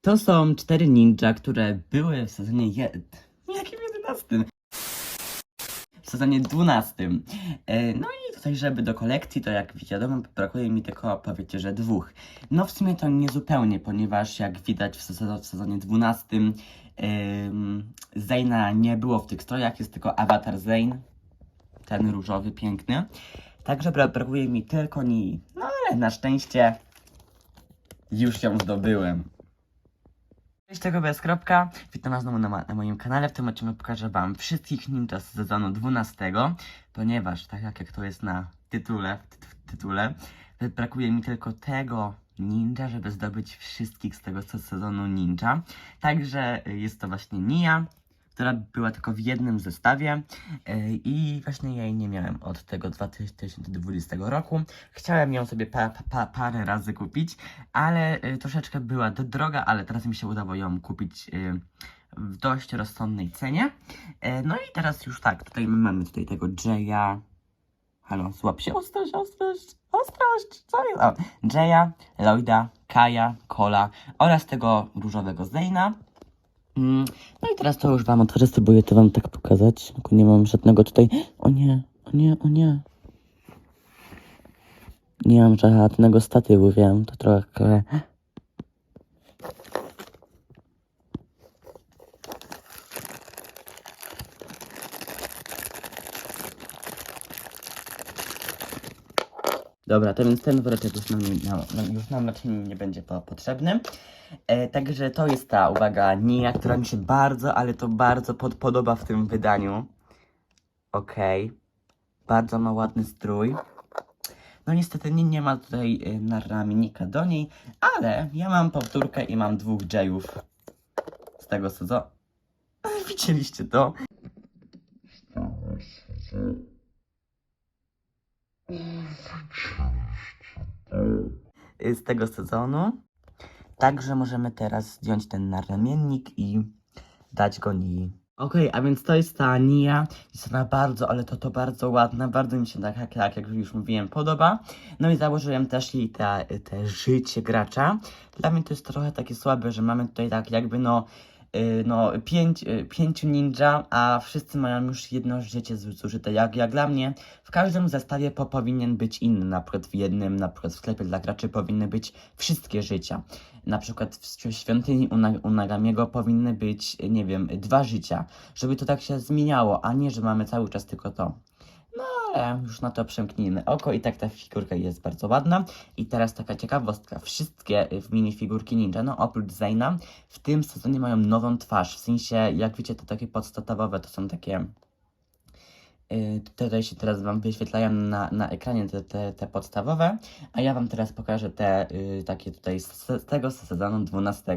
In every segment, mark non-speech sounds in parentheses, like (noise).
To są cztery ninja, które były w sezonie jed... (laughs) Jakim 11? W sezonie 12. E, No i tutaj, żeby do kolekcji, to jak wiadomo, brakuje mi tylko, powiecie, że dwóch. No w sumie to nie zupełnie, ponieważ jak widać w, sezo- w sezonie 12 ym, Zayna nie było w tych strojach, jest tylko awatar Zayn, ten różowy, piękny. Także bra- brakuje mi tylko Nii. No ale na szczęście już ją zdobyłem. Cześć, tego bez kropka. Witam was znowu na, na moim kanale. W tym odcinku pokażę wam wszystkich ninja z sezonu 12, ponieważ tak jak, to jest na tytule, w, tyt- w tytule, brakuje mi tylko tego ninja, żeby zdobyć wszystkich z tego se- sezonu ninja. Także y, jest to właśnie Nia, która była tylko w jednym zestawie y, i właśnie jej nie miałem od tego 2020 roku. Chciałem ją sobie pa, pa, pa, parę razy kupić, ale y, troszeczkę była droga, ale teraz mi się udało ją kupić y, w dość rozsądnej cenie. No i teraz już tak, tutaj mamy tutaj tego Jaya. Halo, złap się, ostrość, ostrość, ostrość, co jest? O, Jaya, Lloyda, Kaja, Kola oraz tego różowego Zayna. Mm, No i teraz to już wam otworzę, spróbuję to wam tak pokazać. Nie mam żadnego tutaj. O nie, o nie, o nie. Nie mam żadnego statywu, wiem, to trochę. Dobra, to więc ten woreczek już nam, nam, już nam raczej nie będzie po, potrzebny. E, także to jest ta, uwaga, Nia, która mi się bardzo, ale to bardzo pod, podoba w tym wydaniu. Okej. Bardzo ma ładny strój. No niestety nie, nie ma tutaj y, na ramiennika do niej, ale ja mam powtórkę i mam dwóch Jayów z tego sezonu. (laughs) Widzieliście to? Z tego sezonu. Także możemy teraz zdjąć ten naramiennik i dać go Nii. Okej, a więc to jest ta Nia. Jest ona bardzo, ale to to bardzo ładna. Bardzo mi się tak, jak, jak, jak już mówiłem, podoba. No i założyłem też jej te, te życie gracza. Dla mnie to jest trochę takie słabe, że mamy tutaj tak jakby no no, pięć, y, pięciu ninja, a wszyscy mają już jedno życie zu- zużyte. Jak, jak dla mnie, w każdym zestawie po, powinien być inny. Na przykład w jednym, na przykład w sklepie dla graczy powinny być wszystkie życia. Na przykład w świ- świątyni u Nagamiego powinny być, nie wiem, dwa życia. Żeby to tak się zmieniało, a nie, że mamy cały czas tylko to. Ale już na to przemknijmy oko i tak ta figurka jest bardzo ładna. I teraz taka ciekawostka. Wszystkie y, minifigurki ninja, no oprócz Zayna, w tym sezonie mają nową twarz. W sensie, jak wiecie, to takie podstatowe to są takie... y, Tutaj się teraz Wam wyświetlają na, na ekranie te, te, te podstawowe, a ja Wam teraz pokażę te y, takie tutaj z, z tego sezonu 12.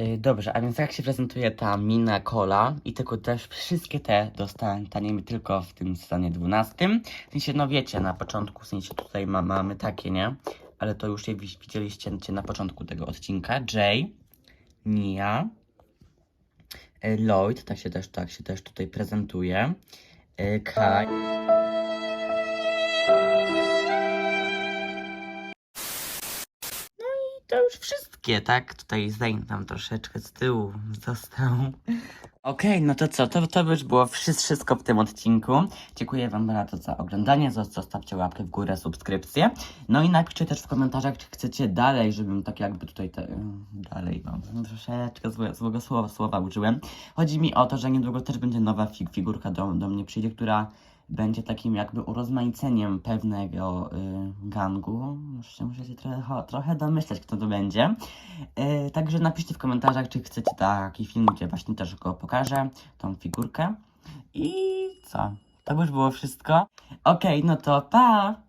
Y, Dobrze, a więc jak się prezentuje ta mina cola i tylko też wszystkie te dostaniemy tylko w tym sezonie 12. W sensie, no wiecie, na początku, w sensie tutaj ma, mamy takie, nie? Ale to już je wi- widzieliście na początku tego odcinka. Jay, Nia, y, Lloyd, tak się też, tak się też tutaj prezentuje. y, Kai. Już wszystkie, tak? Tutaj Zayn tam troszeczkę z tyłu został. (laughs) Okej, no to co? To, to już było wszy- wszystko w tym odcinku. Dziękuję Wam bardzo za oglądanie. Zos- Zostawcie łapkę w górę, subskrypcję. No i napiszcie też w komentarzach, czy chcecie dalej, żebym tak jakby tutaj te, dalej, no troszeczkę złe, złego słowa, słowa użyłem. Chodzi mi o to, że niedługo też będzie nowa fig figurka do, do mnie przyjdzie, która będzie takim jakby urozmaiceniem pewnego y, gangu. Muszę, się trochę, trochę domyśleć, kto to będzie. Y, także napiszcie w komentarzach, czy chcecie taki film, gdzie właśnie też go pokażę, tą figurkę. I co? To już było wszystko. Okej, no to pa!